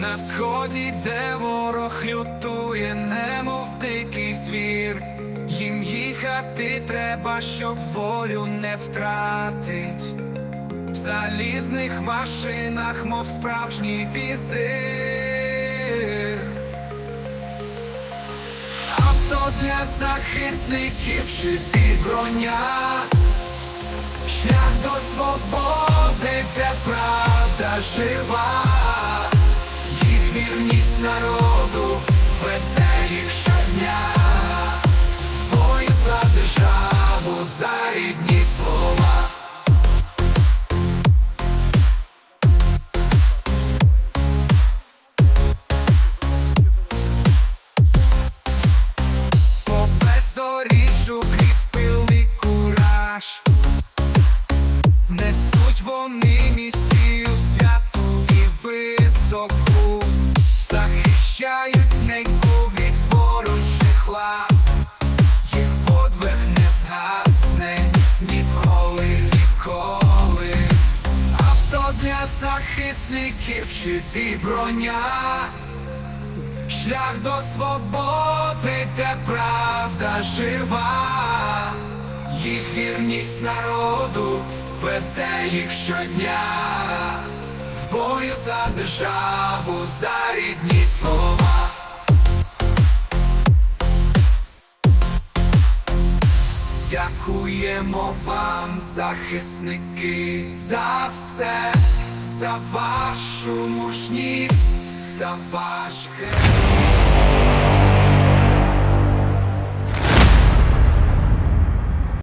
На сході, де ворог лютує, немов дикий звір. Їм їхати треба, щоб волю не втратить. В залізних машинах, мов справжній візир. Авто для захисників шипі броня. Шлях до свободи, де правда жива, захищають від ворожих лап, їх подвиг не згасне ніколи, ніколи. Авто для захисників щити броня. Шлях до свободи, де правда жива, їх вірність народу веде їх щодня, в бою за державу, за рідні слова. Дякуємо вам, захисники, за все, за вашу мужність, за ваш героїзм.